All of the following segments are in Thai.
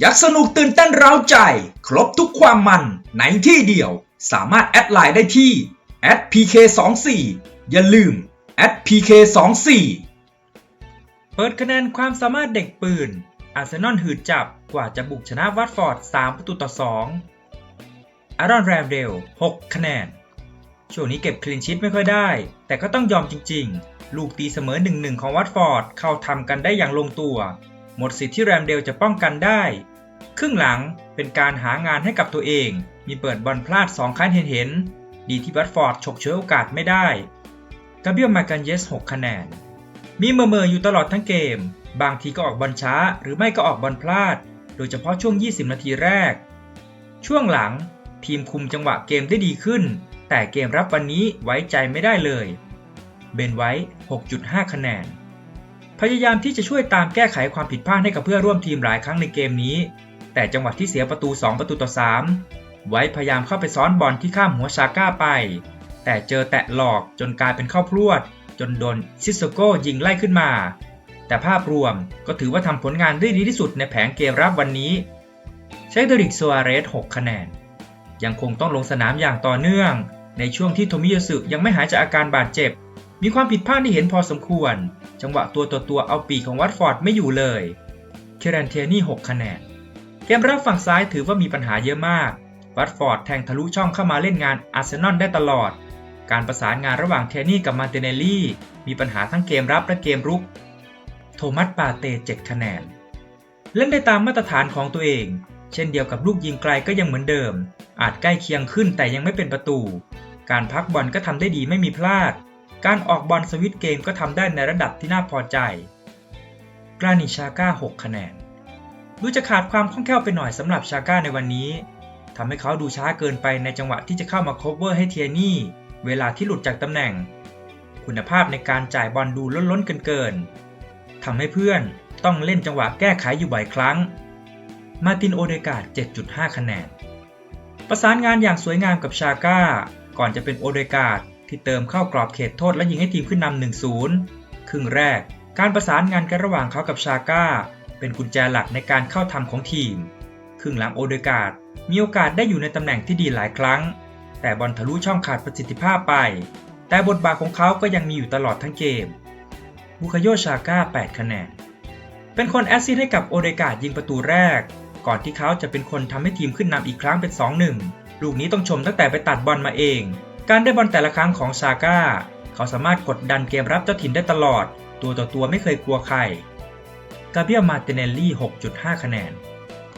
อยากสนุกตื่นเต้นเร้าใจ ครบทุกความมันในที่เดียว สามารถแอดไลน์ได้ที่ @pk24 อย่าลืม @pk24 เปิดคะแนนความสามารถเด็กปืน อาร์เซนอลหืดจับกว่าจะบุกชนะวัตฟอร์ด 3 ประตูต่อ 2 อารอนแรมเดล 6 คะแนน ช่วงนี้เก็บคลีนชิตไม่ค่อยได้ แต่ก็ต้องยอมจริง ๆ ลูกตีเสมอ 1-1 ของวัตฟอร์ด เข้าทำกันได้อย่างลงตัว หมดสิทธิ์ที่แรมเดลจะป้องกันได้ ครึ่งหลังเป็นการหางานให้กับตัวเอง มีเปิดบอลพลาด 2ครั้งเห็นๆดีที่วัตฟอร์ดฉกเฉวยโอกาสไม่ได้กาเบียลมากันเยส 6 คะแนน มีเมอเมออยู่ตลอดทั้งเกม บางทีก็ออกบอลช้า หรือไม่ก็ออกบอลพลาด โดยเฉพาะช่วง 20 นาทีแรก ช่วงหลังทีมคุมจังหวะเกมได้ดีขึ้น แต่เกมรับวันนี้ไว้ใจไม่ได้เลย เบนไว้ 6.5 คะแนน พยายามที่จะช่วยตามแก้ไขความผิดพลาดให้กับเพื่อร่วมทีมหลายครั้งในเกมนี้ แต่จังหวะที่เสียประตู 2 ประตูต่อ 3 ไว้พยายามเข้าไปซ้อนบอลที่ข้ามหัวชาก้าไป แต่เจอแตะหลอกจนกลายเป็นเข้าพรวด จนโดนซิสโซโกยิงไล่ขึ้นมา แต่ภาพรวมก็ถือว่าทำผลงานได้ดีที่สุดในแผงเกมรับวันนี้ เชคเดริกซัวเรส 6 คะแนน ยังคงต้องลงสนามอย่างต่อเนื่อง ในช่วงที่โทมิยสึยังไม่หายจากอาการบาดเจ็บ มีความผิดพลาดที่เห็นพอสมควร จังหวะตัวต่อตัวเอาปีกของวัตฟอร์ดไม่อยู่เลย เครันเทนี่ 6 คะแนน มรับฝั่งซ้ายถือว่ามีปัญหาเยอะมาก วัตฟอร์ดแทงทะลุช่องเข้ามาเล่นงานอาร์เซนอลได้ตลอด การประสานงานระหว่างเทนี่กับมาเตเนลลี่ มีปัญหาทั้งเกมรับและเกมรุก โทมัสปาเต้7คะแนน เล่นได้ตามมาตรฐานของตัวเอง เช่นเดียวกับลูกยิงไกลก็ยังเหมือนเดิม อาจใกล้เคียงขึ้นแต่ยังไม่เป็นประตู การพักบอลก็ทำได้ดีไม่มีพลาด การออกบอลสวิตช์เกมก็ทำได้ในระดับที่น่าพอใจกรานิชาก้า6คะแนน ดูจะขาดความคล่องแคล่วไปหน่อยสำหรับชาก้าในวันนี้ทำให้เขาดูช้าเกินไปในจังหวะที่จะเข้ามาคบเวอร์ให้เทียนี่ เวลาที่หลุดจากตำแหน่ง คุณภาพในการจ่ายบอลดูล้นๆเกินๆทำให้เพื่อนต้องเล่นจังหวะแก้ไขอยู่บ่อยครั้ง มาตินโอเดกาด7.5 คะแนน ประสานงานอย่างสวยงามกับชาก้า ก่อนจะเป็นโอเดกาดที่เติมเข้ากรอบเขตโทษและยิงให้ทีมขึ้นนำ1-0 ครึ่งแรก การประสานงานกันระหว่างเขากับชาก้า เป็นกุญแจหลักในการเข้าทำของทีม ครึ่งหลังโอเดกาดมีโอกาสได้อยู่ในตำแหน่งที่ดีหลายครั้ง แต่บอลทะลุช่องขาดประสิทธิภาพไป แต่บทบาทของเขาก็ยังมีอยู่ตลอดทั้งเกมบุคโยชาก้า 8 คะแนน เป็นคนแอสซิสต์ให้กับโอเดกาดยิงประตูแรก ก่อนที่เขาจะเป็นคนทำให้ทีมขึ้นนำอีกครั้งเป็น 2-1 ลูกนี้ต้องชมตั้งแต่ไปตัดบอลมาเอง การได้บอลแต่ละครั้งของชาก้า เขาสามารถกดดันเกมรับเจ้าถิ่นได้ตลอด ตัวต่อตัวไม่เคยกลัวใคร กาเบียมาเตเนลลี่ 6.5 คะแนน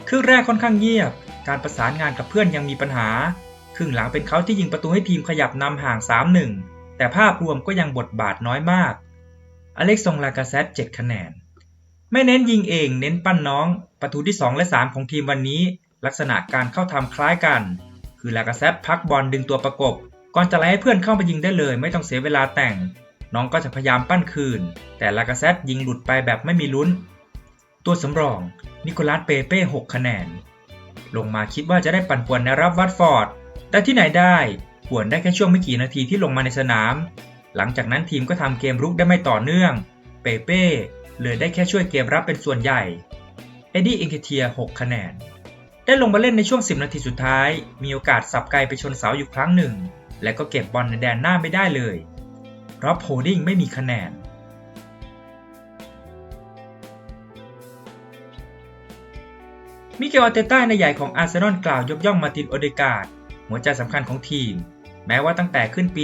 ครึ่งแรกค่อนข้างเงียบ การประสานงานกับเพื่อนยังมีปัญหา ครึ่งหลังเป็นเขาที่ยิงประตูให้ทีมขยับนำห่าง 3-1 แต่ภาพรวมก็ยังบทบาทน้อยมาก อเล็กซงลากาเซต7คะแนน ไม่เน้นยิงเอง เน้นปั้นน้อง ประตูที่ 2 และ 3 ของทีมวันนี้ ลักษณะการเข้าทำคล้ายกัน คือลากาเซตพักบอลดึงตัวประกบ ก่อนจะไล่ให้เพื่อนเข้ามายิงได้เลย ไม่ต้องเสียเวลาแต่ง น้องก็จะพยายามปั้นคืน แต่ลากาเซตยิงหลุดไปแบบไม่มีลุ้น ตัวสำรอง นิโคลัสเปเป้6คะแนน ลงมาคิดว่าจะได้ปั่นป่วนในรับวัตฟอร์ด แต่ที่ไหนได้ป่วนได้แค่ช่วงไม่กี่นาทีที่ลงมาในสนาม หลังจากนั้นทีมก็ทำเกมรุกได้ไม่ต่อเนื่อง เปเป้เลยได้แค่ช่วยเกมรับเป็นส่วนใหญ่ เอ็ดดี้อิงเคเทีย6คะแนน ได้ลงมาเล่นในช่วง 10 นาทีสุดท้าย มีโอกาสสับไกลไปชนเสาอยู่ครั้งหนึ่ง และก็เก็บบอลในแดนหน้าไม่ได้เลย รอบโฮดดิ้งไม่มีคะแนน มิเกลอาเตต้าในใหญ่ของอาร์เซนอลกล่าวยกย่องมาตินโอเดกาดหัวใจสำคัญของทีม แม้ว่าตั้งแต่ขึ้นปี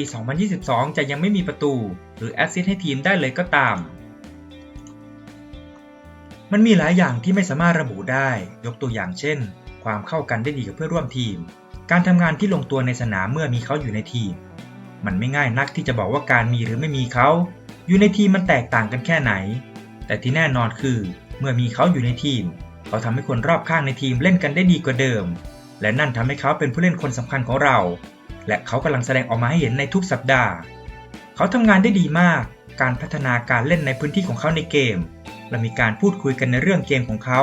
2022 จะยังไม่มีประตู หรือแอสซิสต์ให้ทีมได้เลยก็ตาม มันมีหลายอย่างที่ไม่สามารถระบุได้ ยกตัวอย่างเช่น ความเข้ากันได้ดีกับเพื่อนร่วมทีม การทำงานที่ลงตัวในสนามเมื่อมีเขาอยู่ในทีม มันไม่ง่ายนักที่จะบอกว่าการมีหรือไม่มีเขา อยู่ในทีมมันแตกต่างกันแค่ไหน แต่ที่แน่นอนคือ เมื่อมีเขาอยู่ในทีม เขาทำให้คนรอบข้างในทีมเล่นกันได้ดีกว่าเดิม และนั่นทำให้เขาเป็นผู้เล่นคนสำคัญของเรา และเขากำลังแสดงออกมาให้เห็นในทุกสัปดาห์ เขาทำงานได้ดีมาก การพัฒนาการเล่นในพื้นที่ของเขาในเกม และมีการพูดคุยกันในเรื่องเกมของเขา